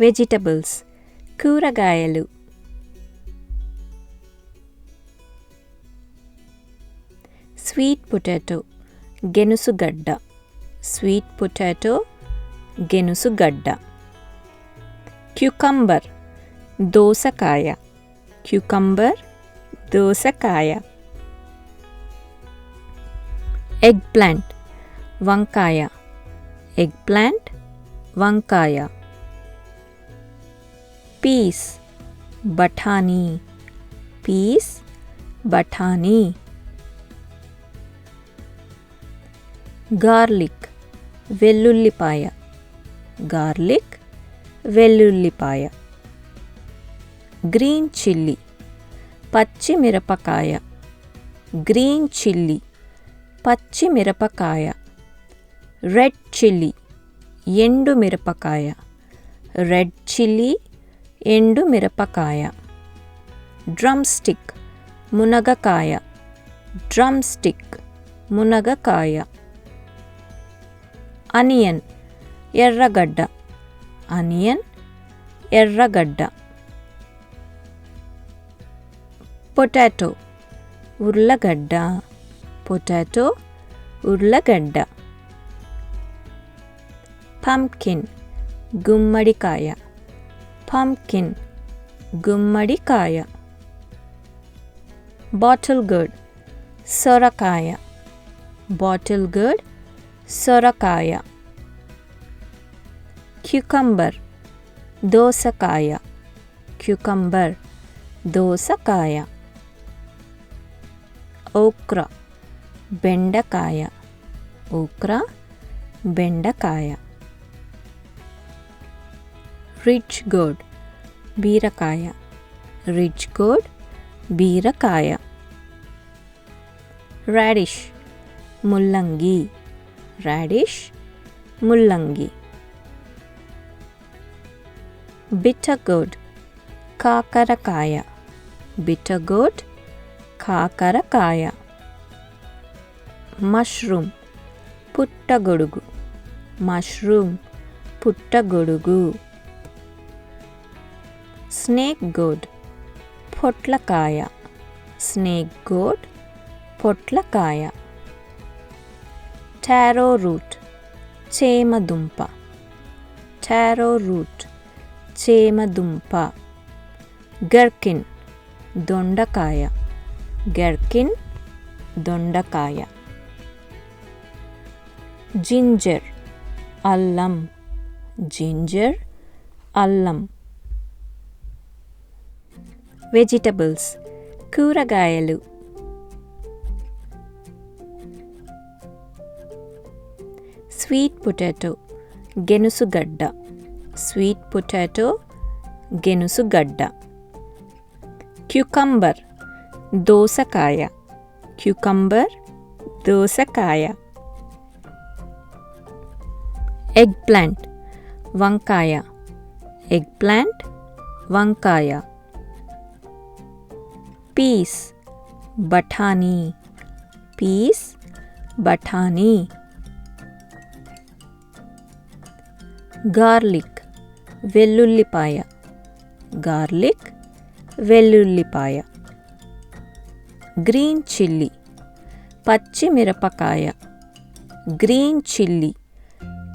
Vegetables కూరగాయలు. Sweet potato గెనుసుగడ్డ sweet potato గెనుసుగడ్డ క్యుకంబర్ దోసకాయ. క్యుకంబర్ దోసకాయ. ఎగ్ ప్లాంట్ వంకాయ. ఎగ్ ప్లాంట్ వంకాయ. పీస్ బఠానీ. పీస్ బఠానీ. గార్లిక్ వెల్లుల్లిపాయ. గార్లిక్ వెల్లుల్లిపాయ. గ్రీన్ చిల్లీ పచ్చిమిరపకాయ గ్రీన్ చిల్లీ పచ్చిమిరపకాయ రెడ్ చిల్లీ ఎండు మిరపకాయ. రెడ్ చిల్లీ ఎండు మిరపకాయ. డ్రమ్ స్టిక్ మునగకాయ. డ్రమ్ స్టిక్ మునగకాయ. అనియన్ ఎర్రగడ్డ. అనియన్ ఎర్రగడ్డ. పొటాటో ఉర్లగడ్డ. పొటాటో ఉర్లగడ్డ. పంకిన్ గుమ్మడికాయ. pumpkin, gummadikaya. Bottle gourd, sorakaya. Bottle gourd, sorakaya. Cucumber, dosakaya. Cucumber, dosakaya. okra, bendakaya. Okra, bendakaya. Ridge gourd. బీరకాయ. రిచ్ గోడ్ బీరకాయ. రాడిష్ ముల్లంగి. రాడిష్ ముల్లంగి. బిట్టగోడ్ కాకరకాయ. బిట్టగోడ్ కాకరకాయ. మష్రూమ్ పుట్టగొడుగు. మష్రూమ్ పుట్టగొడుగు. Snake gourd. పొట్లకాయ. స్నేక్ గోడ్ పొట్లకాయ. టారో రూట్ చేమదుంప టారో రూట్ చేమదుంప గర్కిన్ దొండకాయ. గర్కిన్ దొండకాయ. జింజర్ అల్లం. జింజర్ అల్లం. వెజిటబుల్స్ కూరగాయలు. స్వీట్ పొటాటో గెనుసుగడ్డ స్వీట్ పొటాటో గెనుసుగడ్డ క్యుకంబర్ దోసకాయ. క్యుకంబర్ దోసకాయ. ఎగ్ ప్లాంట్ వంకాయ. ఎగ్ ప్లాంట్ వంకాయ. పీస్ బఠానీ. పీస్ బఠానీ. గార్లిక్ వెల్లుల్లిపాయ. గార్లిక్ వెల్లుల్లిపాయ. Green chilli. పచ్చిమిరపకాయ గ్రీన్ చిల్లీ.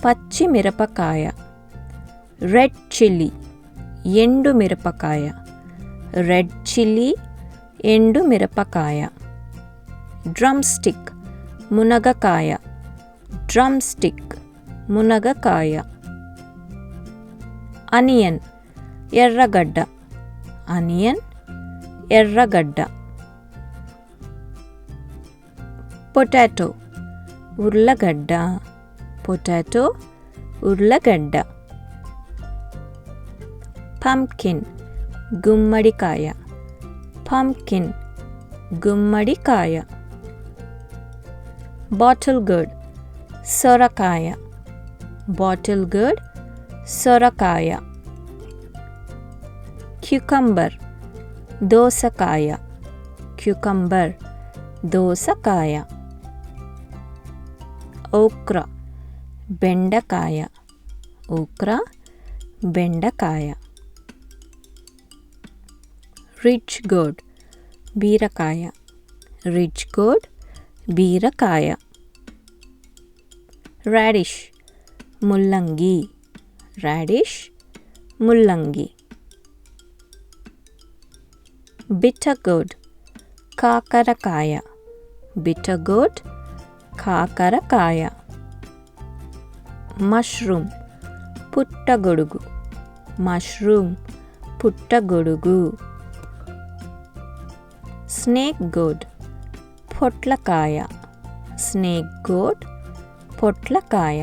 పచ్చిమిరపకాయ రెడ్ చిల్లీ. ఎండు మిరపకాయ. రెడ్ చిల్లీ ఎండు మిరపకాయ. డ్రమ్ స్టిక్ మునగకాయ. డ్రమ్ స్టిక్ మునగకాయ. అనియన్ ఎర్రగడ్డ. అనియన్ ఎర్రగడ్డ. పొటాటో ఉర్లగడ్డ. పొటాటో ఉర్లగడ్డ. పంకిన్ గుమ్మడికాయ. పంకిన్ గుమ్మడికాయ బాటిల్ గర్డ్ సొరకాయ బాటిల్ గర్డ్ సొరకాయ క్యుకంబర్ దోసకాయ క్యుకంబర్ దోసకాయ ఓక్రా బెండకాయ ఓక్రా బెండకాయ రిచ్ గోడ్ బీరకాయ. రిచ్ గోడ్ బీరకాయ. రాడిష్ ముల్లంగి. రాడిష్ ముల్లంగి. బిట్టగోడ్ కాకరకాయ. బిట్టగోడ్ కాకరకాయ. మష్రూమ్ పుట్టగొడుగు. మష్రూమ్ పుట్టగొడుగు. స్నేక్ గోడ్ పొట్లకాయ స్నేక్ గోడ్ పొట్లకాయ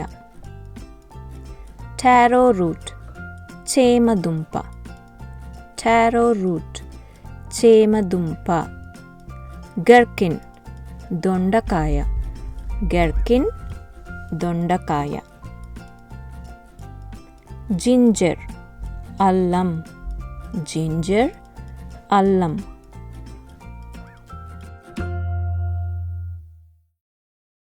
టారో రూట్ చేమదుంప టారో రూట్ చేమదుంప గర్కిన్ దొండకాయ గర్కిన్ దొండకాయ జింజర్ అల్లం జింజర్ అల్లం